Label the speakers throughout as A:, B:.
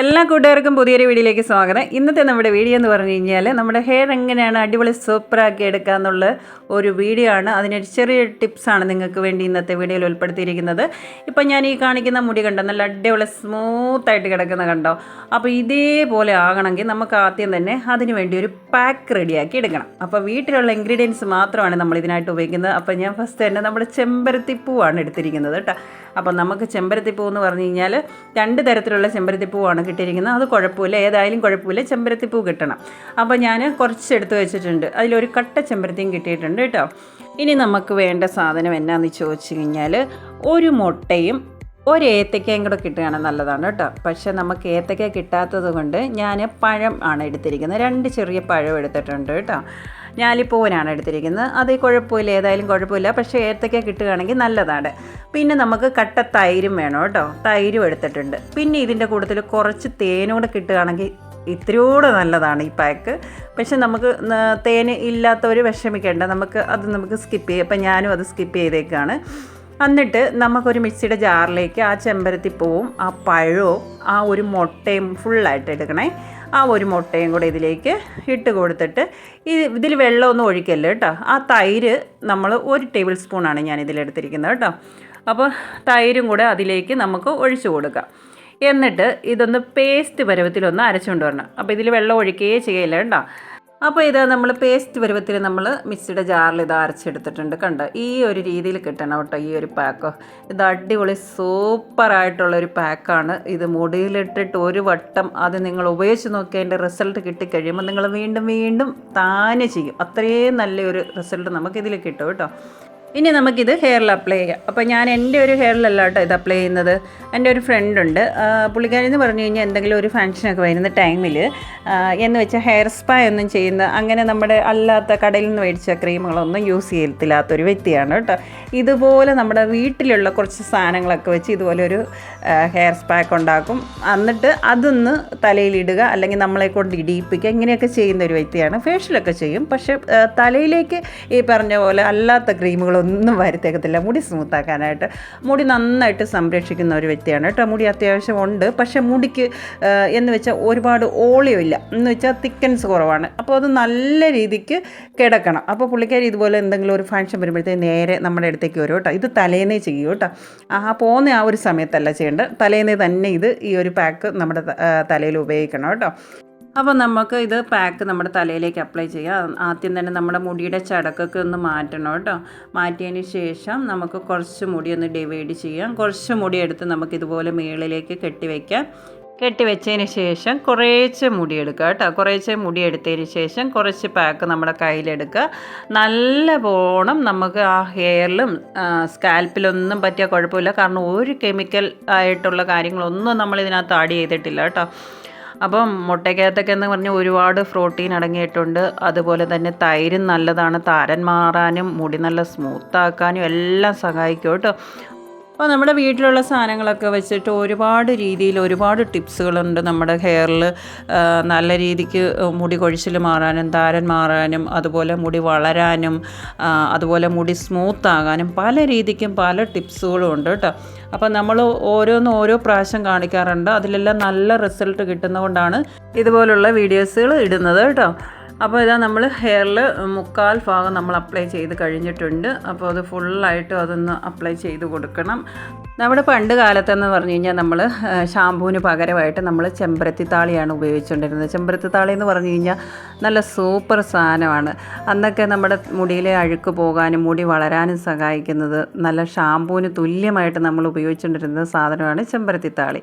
A: എല്ലാ കൂട്ടുകാർക്കും പുതിയൊരു വീഡിയോയിലേക്ക് സ്വാഗതം. ഇന്നത്തെ നമ്മുടെ വീഡിയോ എന്ന് പറഞ്ഞു കഴിഞ്ഞാൽ നമ്മുടെ ഹെയർ എങ്ങനെയാണ് അടിപൊളി സൂപ്പറാക്കി എടുക്കുക എന്നുള്ള ഒരു വീഡിയോ ആണ്. അതിനൊരു ചെറിയ ടിപ്സാണ് നിങ്ങൾക്ക് വേണ്ടി ഇന്നത്തെ വീഡിയോയിൽ ഉൾപ്പെടുത്തിയിരിക്കുന്നത്. ഇപ്പം ഞാൻ ഈ കാണിക്കുന്ന മുടി കണ്ടോ നല്ല അടിപൊളി സ്മൂത്തായിട്ട് കിടക്കുന്ന കണ്ടോ? അപ്പോൾ ഇതേപോലെ ആകണമെങ്കിൽ നമുക്ക് ആദ്യം തന്നെ അതിന് വേണ്ടി ഒരു പാക്ക് റെഡിയാക്കി എടുക്കണം. അപ്പോൾ വീട്ടിലുള്ള ഇൻഗ്രീഡിയൻസ് മാത്രമാണ് നമ്മൾ ഇതിനായിട്ട് ഉപയോഗിക്കുന്നത്. അപ്പോൾ ഞാൻ ഫസ്റ്റ് തന്നെ നമ്മുടെ ചെമ്പരത്തിപ്പൂവാണ് എടുത്തിരിക്കുന്നത് കേട്ടോ. അപ്പോൾ നമുക്ക് ചെമ്പരത്തിപ്പൂ എന്ന് പറഞ്ഞു കഴിഞ്ഞാൽ രണ്ട് തരത്തിലുള്ള ചെമ്പരത്തിപ്പൂവാണ് കിട്ടിയിരിക്കുന്നത്. അത് കുഴപ്പമില്ല. ഏതായാലും കുഴപ്പമില്ല. ചെമ്പരത്തിപ്പൂ കിട്ടണം. അപ്പോൾ ഞാൻ കുറച്ച് എടുത്ത് വെച്ചിട്ടുണ്ട്. അതിലൊരു കട്ട ചെമ്പരത്തിയും കിട്ടിയിട്ടുണ്ട് കേട്ടോ. ഇനി നമുക്ക് വേണ്ട സാധനം എന്നാന്ന് ചോദിച്ചു കഴിഞ്ഞാൽ ഒരു മുട്ടയും ഒരു ഏത്തക്കയും കൂടെ കിട്ടുകയാണെങ്കിൽ നല്ലതാണ് കേട്ടോ. പക്ഷേ നമുക്ക് ഏത്തക്ക കിട്ടാത്തത് കൊണ്ട് ഞാൻ പഴം ആണ് എടുത്തിരിക്കുന്നത്. രണ്ട് ചെറിയ പഴം എടുത്തിട്ടുണ്ട് കേട്ടോ. ഞാലിപ്പൂവനാണ് എടുത്തിരിക്കുന്നത്. അത് കുഴപ്പമില്ല ഏതായാലും കുഴപ്പമില്ല. പക്ഷേ ഏത്തക്ക കിട്ടുകയാണെങ്കിൽ നല്ലതാണ്. പിന്നെ നമുക്ക് കട്ട തൈരും വേണം കേട്ടോ. തൈരും എടുത്തിട്ടുണ്ട്. പിന്നെ ഇതിന്റെ കൂട്ടത്തിൽ കുറച്ച് തേനും കൂടെ കിട്ടുകയാണെങ്കിൽ ഇത്തിരിയൂടെ നല്ലതാണ് ഈ പാക്ക്. പക്ഷെ നമുക്ക് തേന് ഇല്ലാത്തവർ വിഷമിക്കേണ്ട. നമുക്ക് അത് നമുക്ക് സ്കിപ്പ് ചെയ്യാം. അപ്പം ഞാനും അത് സ്കിപ്പ് ചെയ്തേക്കാണ്. എന്നിട്ട് നമുക്കൊരു മിക്സിയുടെ ജാറിലേക്ക് ആ ചെമ്പരത്തിപ്പൂവും ആ പഴവും ആ ഒരു മുട്ടയും ഫുള്ളായിട്ട് എടുക്കണേ. ആ ഒരു മുട്ടയും കൂടെ ഇതിലേക്ക് ഇട്ട് കൊടുത്തിട്ട് ഇതിൽ വെള്ളമൊന്നും ഒഴിക്കല്ല കേട്ടോ? ആ തൈര് നമ്മൾ ഒരു ടേബിൾ സ്പൂണാണ് ഞാൻ ഇതിലെടുത്തിരിക്കുന്നത് കേട്ടോ. അപ്പോൾ തൈരും കൂടെ അതിലേക്ക് നമുക്ക് ഒഴിച്ചു കൊടുക്കാം. എന്നിട്ട് ഇതൊന്ന് പേസ്റ്റ് പരുവത്തിലൊന്ന് അരച്ചുകൊണ്ട് വരണം. അപ്പോൾ ഇതിൽ വെള്ളം ഒഴിക്കുകയേ ചെയ്യില്ല കേട്ടോ? അപ്പോൾ ഇത് നമ്മൾ പേസ്റ്റ് പരുവത്തിൽ നമ്മൾ മിക്സിയുടെ ജാറിൽ ഇത് അരച്ചെടുത്തിട്ടുണ്ട് കണ്ടോ? ഈ ഒരു രീതിയിൽ കിട്ടണം കേട്ടോ ഈ ഒരു പാക്ക് ഇത് അടിപൊളി സൂപ്പറായിട്ടുള്ളൊരു പാക്കാണ് ഇത് മുടിയിലിട്ടിട്ട് ഒരു വട്ടം അത് നിങ്ങൾ ഉപയോഗിച്ച് നോക്കി അതിന്റെ റിസൾട്ട് കിട്ടിക്കഴിയുമ്പോൾ നിങ്ങൾ വീണ്ടും വീണ്ടും താനെ ചെയ്യും. അത്രയും നല്ലൊരു റിസൾട്ട് നമുക്കിതിൽ കിട്ടും കേട്ടോ. ഇനി നമുക്കിത് ഹെയറിൽ അപ്ലൈ ചെയ്യാം. അപ്പോൾ ഞാൻ എന്റെ ഒരു ഹെയറിലല്ല കേട്ടോ ഇത് അപ്ലൈ ചെയ്യുന്നത്. എന്റെ ഒരു ഫ്രണ്ട് ഉണ്ട്. പുള്ളിക്കാരി എന്ന് പറഞ്ഞു കഴിഞ്ഞാൽ എന്തെങ്കിലും ഒരു ഫംഗ്ഷനൊക്കെ വരുന്ന ടൈമിൽ എന്ന് വെച്ചാൽ ഹെയർ സ്പാ ഒന്നും ചെയ്യുന്ന അങ്ങനെ നമ്മുടെ അല്ലാത്ത കടയിൽ നിന്ന് മേടിച്ച ക്രീമുകളൊന്നും യൂസ് ചെയ്യത്തില്ലാത്തൊരു വ്യക്തിയാണ് കേട്ടോ. ഇതുപോലെ നമ്മുടെ വീട്ടിലുള്ള കുറച്ച് സാധനങ്ങളൊക്കെ വെച്ച് ഇതുപോലെ ഒരു ഹെയർ സ്പാക്ക് ഉണ്ടാക്കും. എന്നിട്ട് അതൊന്ന് തലയിലിടുക അല്ലെങ്കിൽ നമ്മളെ കൊണ്ട് ഇടിയിപ്പിക്കുക ഇങ്ങനെയൊക്കെ ചെയ്യുന്ന ഒരു വ്യക്തിയാണ്. ഫേഷ്യലൊക്കെ ചെയ്യും. പക്ഷേ തലയിലേക്ക് ഈ പറഞ്ഞ പോലെ അല്ലാത്ത ക്രീമുകളൊന്നും വരുത്തേക്കത്തില്ല. മുടി സ്മൂത്താക്കാനായിട്ട് മുടി നന്നായിട്ട് സംരക്ഷിക്കുന്ന ഒരു വ്യക്തിയാണ് കേട്ടോ. മുടി അത്യാവശ്യം ഉണ്ട്. പക്ഷേ മുടിക്ക് എന്ന് വെച്ചാൽ ഒരുപാട് ഓളിയോ ഇല്ല. എന്ന് വെച്ചാൽ തിക്കൻസ് കുറവാണ്. അപ്പോൾ അത് നല്ല രീതിക്ക് കിടക്കണം. അപ്പോൾ പുള്ളിക്കാരി ഇതുപോലെ എന്തെങ്കിലും ഒരു ഫങ്ഷൻ വരുമ്പോഴത്തേക്ക് നേരെ നമ്മുടെ അടുത്തേക്ക് വരും കേട്ടോ. ഇത് തലേന്നേ ചെയ്യും കേട്ടോ. ആ പോകുന്ന ആ ഒരു സമയത്തല്ല ചെയ്യേണ്ടത്. തലേന്നേ തന്നെ ഇത് ഈ ഒരു പാക്ക് നമ്മുടെ തലയിൽ ഉപയോഗിക്കണം കേട്ടോ. അപ്പോൾ നമുക്ക് ഇത് പാക്ക് നമ്മുടെ തലയിലേക്ക് അപ്ലൈ ചെയ്യാം. ആദ്യം തന്നെ നമ്മുടെ മുടിയുടെ ചടക്കൊക്കെ ഒന്ന് മാറ്റണം കേട്ടോ. മാറ്റിയതിന് ശേഷം നമുക്ക് കുറച്ച് മുടി ഒന്ന് ഡിവൈഡ് ചെയ്യാം. കുറച്ച് മുടി എടുത്ത് നമുക്ക് ഇതുപോലെ മുകളിലേക്ക് കെട്ടിവെക്കാം കെട്ടിവെച്ചതിന് ശേഷം കുറേശ്ശെ മുടി എടുക്കുക കേട്ടോ. കുറേശ്ശെ മുടി എടുത്തതിന് ശേഷം കുറച്ച് പാക്ക് നമ്മുടെ കയ്യിലെടുക്കുക നല്ല പോണം നമുക്ക് ആ ഹെയറിലും സ്കാൽപ്പിലൊന്നും പറ്റിയ കുഴപ്പമില്ല. കാരണം ഒരു കെമിക്കൽ ആയിട്ടുള്ള കാര്യങ്ങളൊന്നും നമ്മൾ ഇതിനകത്ത് ആഡ് ചെയ്തിട്ടില്ല കേട്ടോ. അപ്പം മുട്ടയ്ക്കകത്തൊക്കെ എന്ന് പറഞ്ഞാൽ ഒരുപാട് പ്രോട്ടീൻ അടങ്ങിയിട്ടുണ്ട്. അതുപോലെ തന്നെ തൈരും നല്ലതാണ്. താരൻ മാറാനും മുടി നല്ല സ്മൂത്താക്കാനും എല്ലാം സഹായിക്കും കേട്ടോ. അപ്പോൾ നമ്മുടെ വീട്ടിലുള്ള സാധനങ്ങളൊക്കെ വെച്ചിട്ട് ഒരുപാട് രീതിയിൽ ഒരുപാട് ടിപ്സുകളുണ്ട് നമ്മുടെ ഹെയറിൽ നല്ല രീതിക്ക് മുടി കൊഴിച്ചിൽ മാറാനും താരൻ മാറാനും അതുപോലെ മുടി വളരാനും അതുപോലെ മുടി സ്മൂത്ത് ആകാനും പല രീതിക്കും പല ടിപ്സുകളും ഉണ്ട് കേട്ടോ അപ്പോൾ നമ്മൾ ഓരോന്ന് ഓരോ പ്രാവശ്യം കാണിക്കാറുണ്ട്. അതിലെല്ലാം നല്ല റിസൾട്ട് കിട്ടുന്നതുകൊണ്ടാണ് ഇതുപോലുള്ള വീഡിയോസുകൾ ഇടുന്നത് കേട്ടോ അപ്പോൾ ഇതാ നമ്മൾ ഹെയറിൽ മുക്കാൽ ഭാഗം നമ്മൾ അപ്ലൈ ചെയ്ത് കഴിഞ്ഞിട്ടുണ്ട്. അപ്പോൾ അത് ഫുള്ളായിട്ട് അതൊന്ന് അപ്ലൈ ചെയ്ത് കൊടുക്കണം. നമ്മുടെ പണ്ട് കാലത്തെന്ന് പറഞ്ഞു കഴിഞ്ഞാൽ നമ്മൾ ഷാമ്പൂവിന് പകരമായിട്ട് നമ്മൾ ചെമ്പരത്തി താളിയാണ് ഉപയോഗിച്ചുകൊണ്ടിരുന്നത് ചെമ്പരത്തി താളി എന്ന് പറഞ്ഞു കഴിഞ്ഞാൽ നല്ല സൂപ്പർ സാധനമാണ്. അന്നൊക്കെ നമ്മുടെ മുടിയിലെ അഴുക്ക് പോകാനും മുടി വളരാനും സഹായിക്കുന്നത് നല്ല ഷാമ്പൂവിന് തുല്യമായിട്ട് നമ്മൾ ഉപയോഗിച്ചുകൊണ്ടിരുന്ന സാധനമാണ് ചെമ്പരത്തി താളി.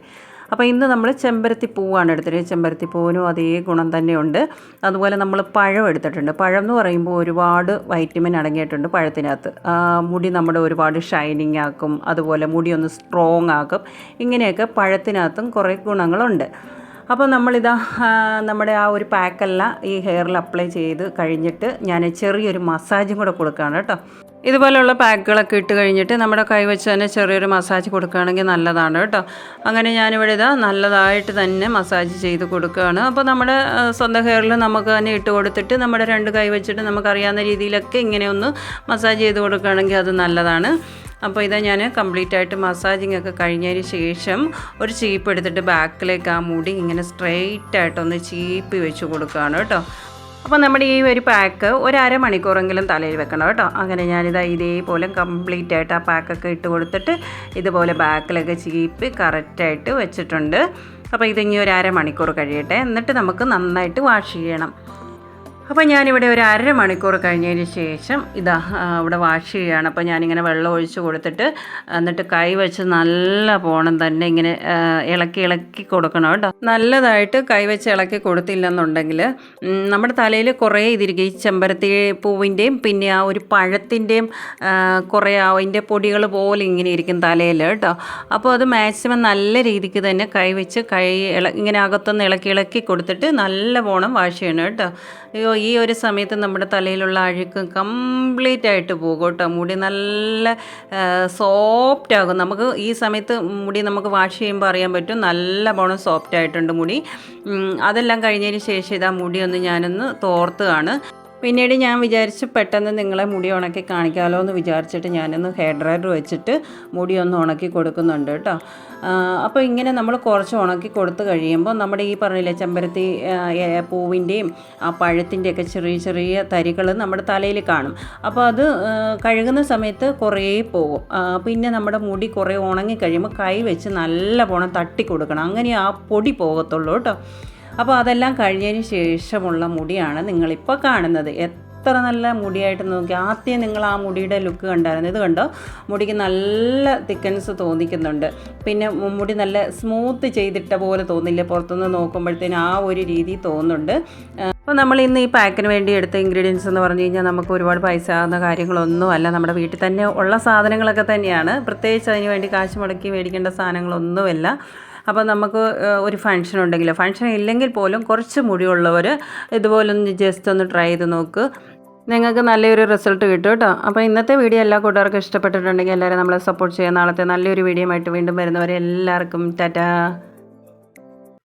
A: അപ്പോൾ ഇന്ന് നമ്മൾ ചെമ്പരത്തി പൂവാണ് എടുത്തിട്ട് ചെമ്പരത്തി പൂവിനും അതേ ഗുണം തന്നെയുണ്ട്. അതുപോലെ നമ്മൾ പഴം എടുത്തിട്ടുണ്ട്. പഴം എന്ന് പറയുമ്പോൾ ഒരുപാട് വൈറ്റമിൻ അടങ്ങിയിട്ടുണ്ട് പഴത്തിനകത്ത്. മുടി നമ്മുടെ ഒരുപാട് ഷൈനിങ് ആക്കും. അതുപോലെ മുടി ഒന്ന് സ്ട്രോങ് ആക്കും. ഇങ്ങനെയൊക്കെ പഴത്തിനകത്തും കുറേ ഗുണങ്ങളുണ്ട്. അപ്പോൾ നമ്മളിതാ നമ്മുടെ ആ ഒരു പാക്കെല്ലാം ഈ ഹെയറിൽ അപ്ലൈ ചെയ്ത് കഴിഞ്ഞിട്ട് ഞാൻ ചെറിയൊരു മസാജും കൂടെ കൊടുക്കുകയാണ് കേട്ടോ. ഇതുപോലെയുള്ള പാക്കുകളൊക്കെ ഇട്ട് കഴിഞ്ഞിട്ട് നമ്മുടെ കൈ വെച്ച് തന്നെ ചെറിയൊരു മസാജ് കൊടുക്കുകയാണെങ്കിൽ നല്ലതാണ് കേട്ടോ. അങ്ങനെ ഞാനിവിടെ ഇതാ നല്ലതായിട്ട് തന്നെ മസാജ് ചെയ്ത് കൊടുക്കുകയാണ്. അപ്പോൾ നമ്മുടെ സ്വന്തം ഹെയറിൽ നമുക്ക് തന്നെ ഇട്ട് കൊടുത്തിട്ട് നമ്മുടെ രണ്ട് കൈ വെച്ചിട്ട് നമുക്കറിയാവുന്ന രീതിയിലൊക്കെ ഇങ്ങനെ ഒന്ന് മസാജ് ചെയ്ത് കൊടുക്കുകയാണെങ്കിൽ അത് നല്ലതാണ്. അപ്പോൾ ഇതാ ഞാൻ കംപ്ലീറ്റ് ആയിട്ട് മസാജിങ് ഒക്കെ കഴിഞ്ഞതിന് ശേഷം ഒരു ചീപ്പ് എടുത്തിട്ട് ബാക്കിലേക്ക് ആ മുടി ഇങ്ങനെ സ്ട്രെയിറ്റ് ആയിട്ടൊന്ന് ചീപ്പി വെച്ച് കൊടുക്കുകയാണ് കേട്ടോ. അപ്പോൾ നമ്മുടെ ഈ ഒരു പാക്ക് ഒരു അരമണിക്കൂറെങ്കിലും തലയിൽ വെക്കണം കേട്ടോ. അങ്ങനെ ഞാനിതാ ഇതേപോലെ കംപ്ലീറ്റ് ആയിട്ട് ആ പാക്കൊക്കെ ഇട്ട് കൊടുത്തിട്ട് ഇതുപോലെ ബാക്കിലൊക്കെ ചീപ്പി കറക്റ്റായിട്ട് വെച്ചിട്ടുണ്ട്. അപ്പോൾ ഇതിനി ഒരു അരമണിക്കൂർ കഴിയട്ടെ. എന്നിട്ട് നമുക്ക് നന്നായിട്ട് വാഷ് ചെയ്യണം. അപ്പോൾ ഞാനിവിടെ ഒരു അര മണിക്കൂർ കഴിഞ്ഞതിന് ശേഷം ഇതാ ഇവിടെ വാഷ് ചെയ്യുകയാണ്. അപ്പോൾ ഞാനിങ്ങനെ വെള്ളം ഒഴിച്ച് കൊടുത്തിട്ട് എന്നിട്ട് കൈ വെച്ച് നല്ല പോണം തന്നെ ഇങ്ങനെ ഇളക്കി ഇളക്കി കൊടുക്കണം കേട്ടോ. നല്ലതായിട്ട് കൈ വെച്ച് ഇളക്കി കൊടുത്തില്ലെന്നുണ്ടെങ്കിൽ നമ്മുടെ തലയിൽ കുറേ ഇതിരിക്കും. ഈ ചെമ്പരത്തി പൂവിന്റെയും പിന്നെ ആ ഒരു പഴത്തിന്റെയും കുറേ അതിന്റെ പൊടികൾ പോലെ ഇങ്ങനെ ഇരിക്കും തലയിൽ കേട്ടോ. അപ്പോൾ അത് മാക്സിമം നല്ല രീതിക്ക് തന്നെ കൈ വെച്ച് കൈ ഇള ഇങ്ങനെ അകത്തുനിന്ന് ഇളക്കി ഇളക്കി കൊടുത്തിട്ട് നല്ല പോണം വാഷ് ചെയ്യണം കേട്ടോ. അയ്യോ ഈ ഒരു സമയത്ത് നമ്മുടെ തലയിലുള്ള അഴുക്ക് കംപ്ലീറ്റ് ആയിട്ട് പോകും കേട്ടോ. മുടി നല്ല സോഫ്റ്റ് ആകും. നമുക്ക് ഈ സമയത്ത് മുടി നമുക്ക് വാഷ് ചെയ്യുമ്പോൾ അറിയാൻ പറ്റും നല്ല പോണം സോഫ്റ്റ് ആയിട്ടുണ്ട് മുടി. അതെല്ലാം കഴിഞ്ഞതിന് ശേഷം ഇതാ മുടിയൊന്ന് ഞാനൊന്ന് തോർത്തുകയാണ് പിന്നീട് ഞാൻ വിചാരിച്ച് പെട്ടെന്ന് നിങ്ങളെ മുടി ഉണക്കി കാണിക്കാമല്ലോ എന്ന് വിചാരിച്ചിട്ട് ഞാനൊന്ന് ഹെയർ ഡ്രയർ വെച്ചിട്ട് മുടി ഒന്ന് ഉണക്കി കൊടുക്കുന്നുണ്ട് കേട്ടോ. അപ്പോൾ ഇങ്ങനെ നമ്മൾ കുറച്ച് ഉണക്കി കൊടുത്തു കഴിയുമ്പോൾ നമ്മുടെ ഈ പറഞ്ഞില്ലേ ചെമ്പരത്തി പൂവിന്റെയും ആ പഴത്തിന്റെയൊക്കെ ചെറിയ ചെറിയ തരികൾ നമ്മുടെ തലയിൽ കാണും. അപ്പോൾ അത് കഴുകുന്ന സമയത്ത് കുറേ പോകും പിന്നെ നമ്മുടെ മുടി കുറേ ഉണങ്ങി കഴിയുമ്പോൾ കൈ വെച്ച് നല്ല പോണം തട്ടി കൊടുക്കണം. അങ്ങനെ ആ പൊടി പോകത്തുള്ളൂ കേട്ടോ. അപ്പോൾ അതെല്ലാം കഴിഞ്ഞതിന് ശേഷമുള്ള മുടിയാണ് നിങ്ങളിപ്പോൾ കാണുന്നത്. എത്ര നല്ല മുടിയായിട്ട് നോക്കി. ആദ്യം നിങ്ങൾ ആ മുടിയുടെ ലുക്ക് കണ്ടായിരുന്നു. ഇത് കണ്ടോ? മുടിക്ക് നല്ല തിക്കൻസ് തോന്നിക്കുന്നുണ്ട്. പിന്നെ മുടി നല്ല സ്മൂത്ത് ചെയ്തിട്ട പോലെ തോന്നില്ല. പുറത്തുനിന്ന് നോക്കുമ്പോഴത്തേന് ആ ഒരു രീതി തോന്നുന്നുണ്ട്. അപ്പോൾ നമ്മൾ ഇന്ന് ഈ പാക്കിന് വേണ്ടി എടുത്ത ഇൻഗ്രീഡിയൻസ് എന്ന് പറഞ്ഞു കഴിഞ്ഞാൽ നമുക്ക് ഒരുപാട് പൈസ ആകുന്ന കാര്യങ്ങളൊന്നും അല്ല. നമ്മുടെ വീട്ടിൽ തന്നെ ഉള്ള സാധനങ്ങളൊക്കെ തന്നെയാണ്. പ്രത്യേകിച്ച് അതിന് വേണ്ടി കാശ് മുടക്കി മേടിക്കേണ്ട സാധനങ്ങളൊന്നുമല്ല. അപ്പോൾ നമുക്ക് ഒരു ഫങ്ഷൻ ഉണ്ടെങ്കിൽ ഫങ്ഷൻ ഇല്ലെങ്കിൽ പോലും കുറച്ച് മുടിയുള്ളവർ ഇതുപോലൊന്ന് ജസ്റ്റ് ഒന്ന് ട്രൈ ചെയ്ത് നോക്ക്. നിങ്ങൾക്ക് നല്ലൊരു റിസൾട്ട് കിട്ടും കേട്ടോ. അപ്പോൾ ഇന്നത്തെ വീഡിയോ എല്ലാ കൂട്ടുകാർക്കും ഇഷ്ടപ്പെട്ടിട്ടുണ്ടെങ്കിൽ എല്ലാവരും നമ്മളെ സപ്പോർട്ട് ചെയ്യുക. നാളത്തെ നല്ലൊരു വീഡിയോ ആയിട്ട് വീണ്ടും വരുന്നവരെ എല്ലാവർക്കും ടാറ്റാ.